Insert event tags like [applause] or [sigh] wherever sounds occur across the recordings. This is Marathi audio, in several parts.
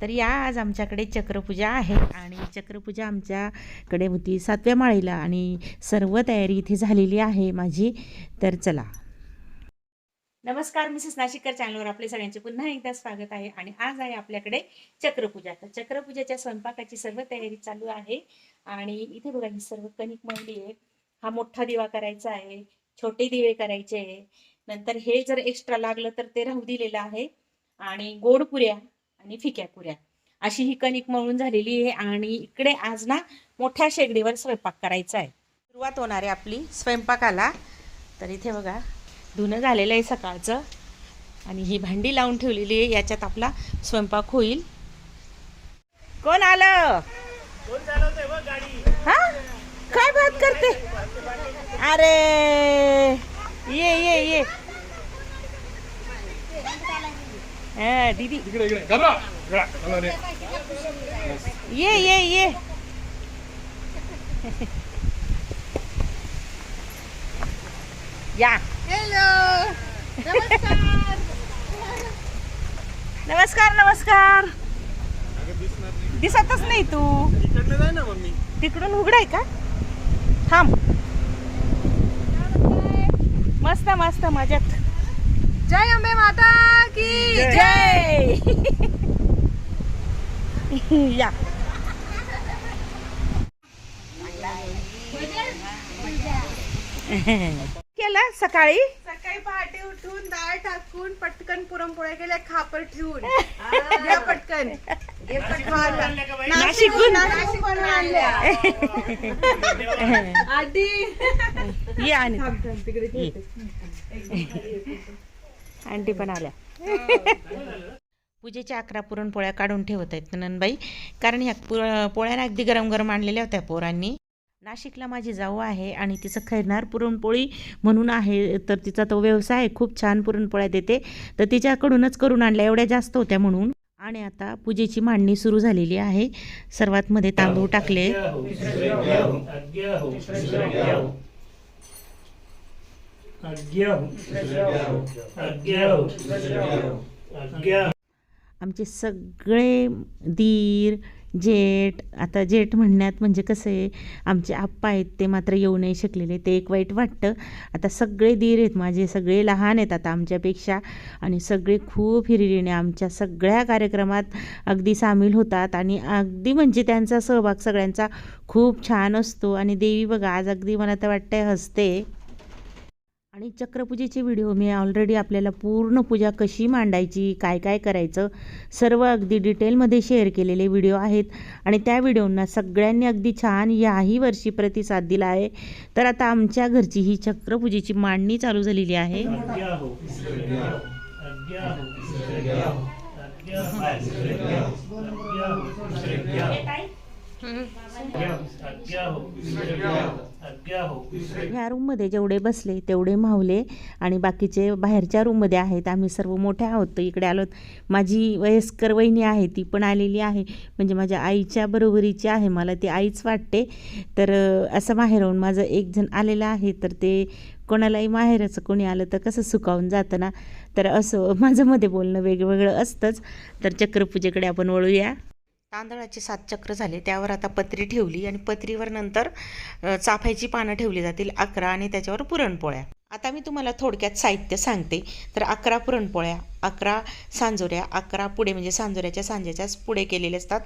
तर या आज आमच्याकडे चक्रपूजा आहे आणि चक्रपूजा आमच्याकडे होती सातव्या माळीला आणि सर्व तयारी इथे झालेली आहे माझी. तर चला. नमस्कार मिसेस नाशिककर चॅनलवर आपले सगळ्यांचे पुन्हा एकदा स्वागत आहे आणि आज आहे आपल्याकडे चक्रपूजा. तर चक्रपूजाच्या स्वयंपाकाची सर्व तयारी चालू आहे आणि इथे बघा ही सर्व कणिक मळली आहे. हा मोठा दिवा करायचा आहे छोटे दिवे करायचे आहे. नंतर हे जर एक्स्ट्रा लागलं तर ते राहू दिलेलं आहे. आणि गोड पुऱ्या आणि फिक्या पुऱ्या. अशी ही कणिक मळून झालेली आहे आणि इकडे आज ना मोठ्या शेगडीवर स्वयंपाक करायचा आहे. सुरुवात होणार आहे आपली स्वयंपाकाला. तर इथे बघा धुणं झालेलं आहे सकाळचं आणि ही भांडी लावून ठेवलेली आहे. याच्यात आपला स्वयंपाक होईल. कोण आलं? हा? काय बात करते? अरे! ये ये ये. हा, दीदी. इकडे इकडे. घाबरा. घाबरा, घाबरा रे. ये ये ये. या. हॅलो नमस्कार. नमस्कार. दिसतच नाही तू. इकडनं जाय ना मम्मी. तिकडून उघडाय का? थांब. मस्त मस्त मजेत. जय अंबे माता की जय। [laughs] या। केलं सकाळी? सकाळी पहाटे उठून डाळ टाकून पटकन पुरणपोळ्या केल्या खापर ठेवून. [laughs] पटकन? नाशिकहून आणल्या. आधी [laughs] ये आणि तिकडे. आंटी पण आल्या. पूजेच्या अकरा पुरणपोळ्या काढून ठेवत आहेत नंदबाई कारण ह्या पुर पोळ्या अगदी गरम गरम आणलेल्या होत्या पोरांनी. नाशिकला माझी जाऊ आहे आणि तिचं खैरनार पुरणपोळी म्हणून आहे तर तिचा तो व्यवसाय खूप छान पुरणपोळ्या देते. तर तिच्याकडूनच करून आणल्या एवढ्या जास्त होत्या म्हणून. आणि आता पूजेची मांडणी सुरू झालेली आहे. सर्वात मध्ये तांदूळ टाकले. आमचे सगळे दीर जेठ आता जेठ म्हणण्यात म्हणजे कसं आहे आमचे आप्पा आहेत ते मात्र येऊ नाही शकलेले ते एक वाईट वाटतं. आता सगळे दीर आहेत माझे सगळे लहान आहेत आता आमच्यापेक्षा आणि सगळे खूप हिरिरीने आमच्या सगळ्या कार्यक्रमात अगदी सामील होतात आणि अगदी म्हणजे त्यांचा सहभाग सगळ्यांचा खूप छान असतो. आणि देवी बघा आज अगदी मला तर वाटतंय हसते. आणि चक्रपूजेचे व्हिडिओ मी ऑलरेडी आपल्याला पूर्ण पूजा कशी मांडायची काय काय करायचं सर्व अगदी डिटेलमध्ये शेअर केलेले व्हिडिओ आहेत. आणि त्या व्हिडिओंना सगळ्यांनी अगदी छान याही वर्षी प्रतिसाद दिला आहे. तर आता आमच्या घरची ही चक्रपूजेची मांडणी चालू झालेली आहे. ह्या रूममध्ये जेवढे बसले तेवढे मावले आणि बाकीचे बाहेरच्या रूममध्ये आहेत. आम्ही सर्व मोठे आहोत. तर इकडे आलो. माझी वयस्कर वहिनी आहे ती पण आलेली आहे. म्हणजे माझ्या आईच्या बरोबरीची आहे. मला ती आईच वाटते. तर असं माहेरहून माझं एक जण आलेलं आहे. तर ते कोणालाही माहेरचं कोणी आलं तर कसं सुकावून जातं ना? तर असं माझं मध्ये बोलणं वेगवेगळं असतंच. तर चक्रपूजेकडे आपण वळूया. तांदळाचे सात चक्र झाले त्यावर आता पत्री ठेवली आणि पत्रीवर नंतर चाफ्याची पानं ठेवली जातील अकरा आणि त्याच्यावर पुरणपोळ्या. आता मी तुम्हाला थोडक्यात साहित्य सांगते. तर अकरा पुरणपोळ्या अकरा सांजोऱ्या अकरा पुढे म्हणजे सांजोऱ्याच्या सांजेच्याच पुढे केलेले असतात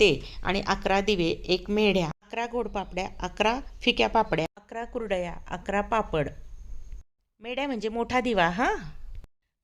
ते. आणि अकरा दिवे एक मेढ्या अकरा गोडपापड्या अकरा फिक्या पापड्या अकरा कुरडया अकरा पापड. मेढ्या म्हणजे मोठा दिवा हां?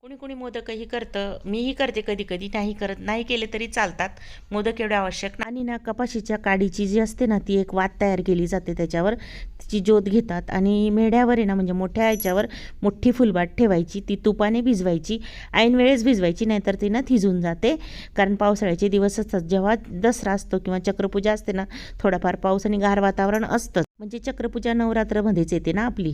कुणी कुणी मोदकही करतं मीही करते कधी कधी नाही करत नाही केले तरी चालतात. मोदक एवढे आवश्यक आणि ना कपाशीच्या काडीची जी असते ना ती एक वात तयार केली जाते त्याच्यावर. तिची ज्योत घेतात आणि मेढ्यावर आहे ना म्हणजे मोठ्या याच्यावर मोठी फुलबाट ठेवायची ती तुपाने भिजवायची. ऐन वेळेस भिजवायची नाहीतर ती ना थिजून जाते. कारण पावसाळ्याचे दिवस असतात. जेव्हा दसरा असतो किंवा चक्रपूजा असते ना थोडाफार पाऊस आणि गार वातावरण असतं. म्हणजे चक्रपूजा नवरात्रमध्येच येते ना आपली.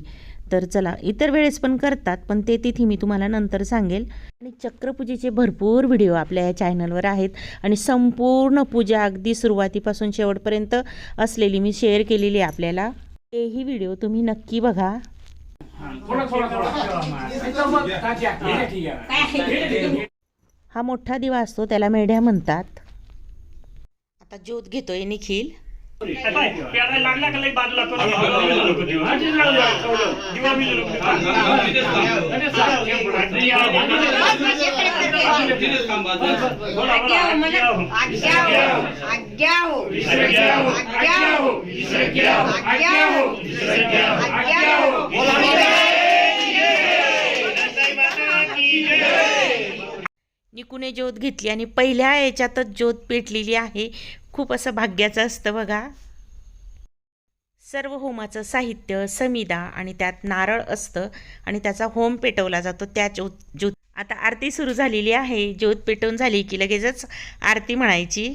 तर चला इतर वेळेस पण करतात पण ते तिथी मी तुम्हाला नंतर सांगेल. आणि चक्रपूजेचे भरपूर व्हिडिओ आपल्या या चॅनलवर आहेत. आणि संपूर्ण पूजा अगदी सुरुवातीपासून शेवटपर्यंत असलेली मी शेअर केलेली आहे आपल्याला. तेही व्हिडिओ तुम्ही नक्की बघा. हा मोठा दिवा असतो त्याला मेढ्या म्हणतात. आता ज्योत घेतोय निखिल. लागला का लई बाजूला दिवा ज्योत घेतली आणि पहिल्या याच्यातच ज्योत पेटलेली आहे. खूप असं भाग्याचं असतं बघा. सर्व होमाचं साहित्य समिदा आणि त्यात नारळ असतं आणि त्याचा होम पेटवला जातो त्या ज्योत ज्योत. आता आरती सुरू झालेली आहे. ज्योत पेटवून झाली की लगेचच आरती म्हणायची.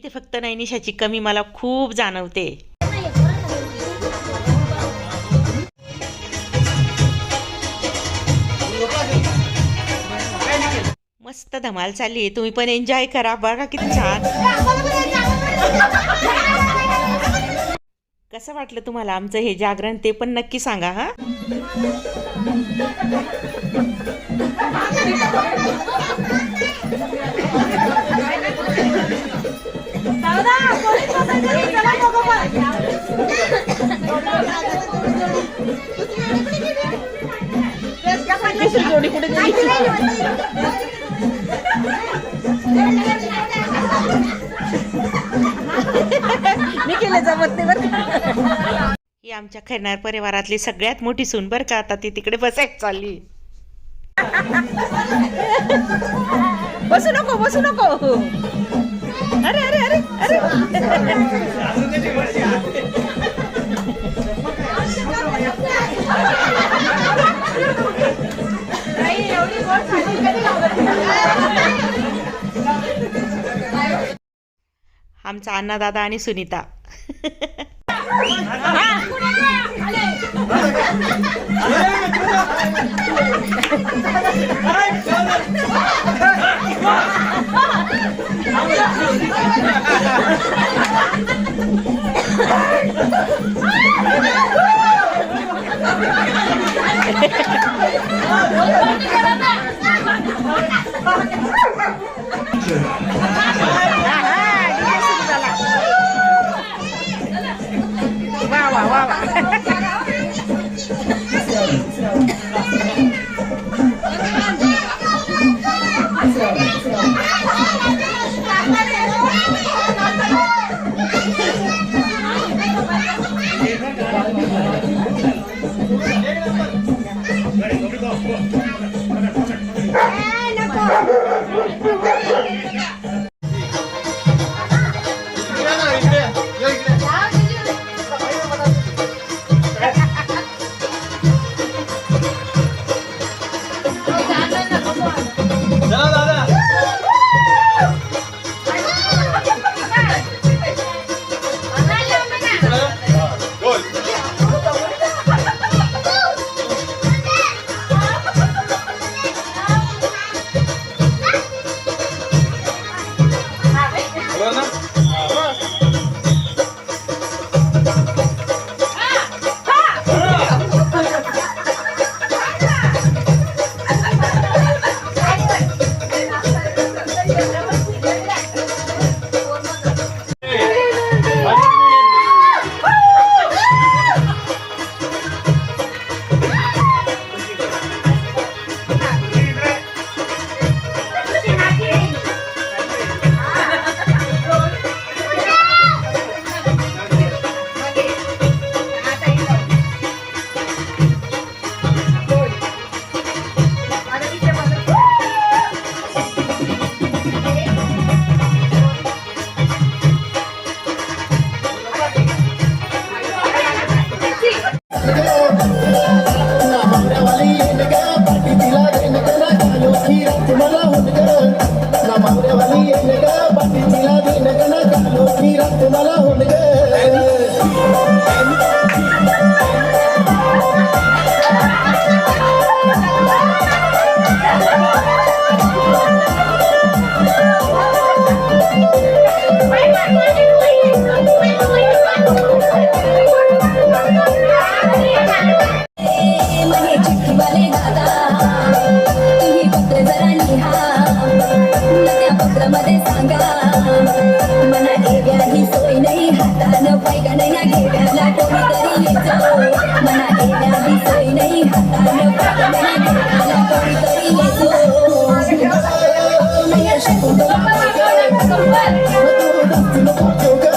इथे फक्त नैनिशाची कमी मला खूप जाणवते. मस्त धमाल चालली आहे. तुम्ही पण एन्जॉय करा. बघा किती छान. कसं वाटलं तुम्हाला आमचं हे जागरण? ते पण नक्की सांगा हा? ही आमच्या खैरनार परिवारातली सगळ्यात मोठी सून बरं का? आता ती तिकडे बसायला चालली. बसू नको बसू नको. अरे अरे अरे अरे. आमचा अण्णा दादा आणि सुनीता. [laughs] मला nothing about your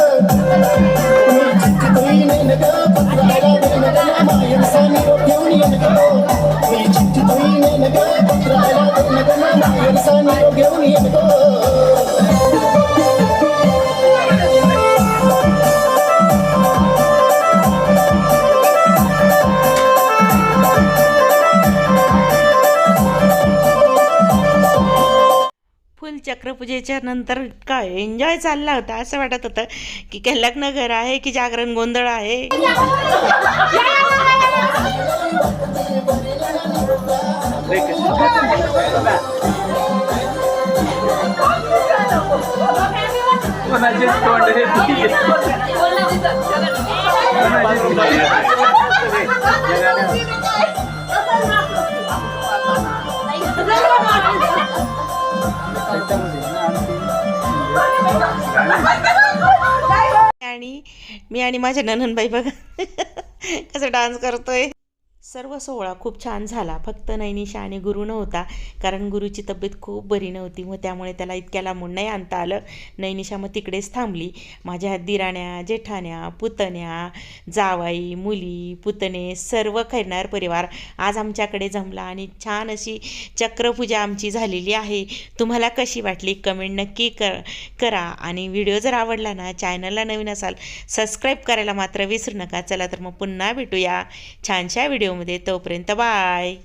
चक्रपूजेच्या नंतर काय एन्जॉय चालला होता? असं वाटत होतं की काय लग्न घर आहे की जागरण गोंधळ आहे? आणि मी आणि माझ्या नननबाई बघा कसं डान्स करतोय. सर्व सोहळा खूप छान झाला. फक्त नैनिशा आणि गुरु नव्हता कारण गुरुची तब्येत खूप बरी नव्हती. मग त्यामुळे त्याला इतक्या लांबून नाही आणता आलं. नैनिशा मग तिकडेच थांबली. माझ्या दिराण्या जेठाण्या पुतण्या जावाई मुली पुतणे सर्व खैरणार परिवार आज आमच्याकडे जमला आणि छान अशी चक्रपूजा आमची झालेली आहे. तुम्हाला कशी वाटली कमेंट नक्की कर करा आणि व्हिडिओ जर आवडला ना चॅनलला नवीन असाल सबस्क्राईब करायला मात्र विसरू नका. चला तर मग पुन्हा भेटूया छानशा व्हिडिओमध्ये तोपर्यंत बाय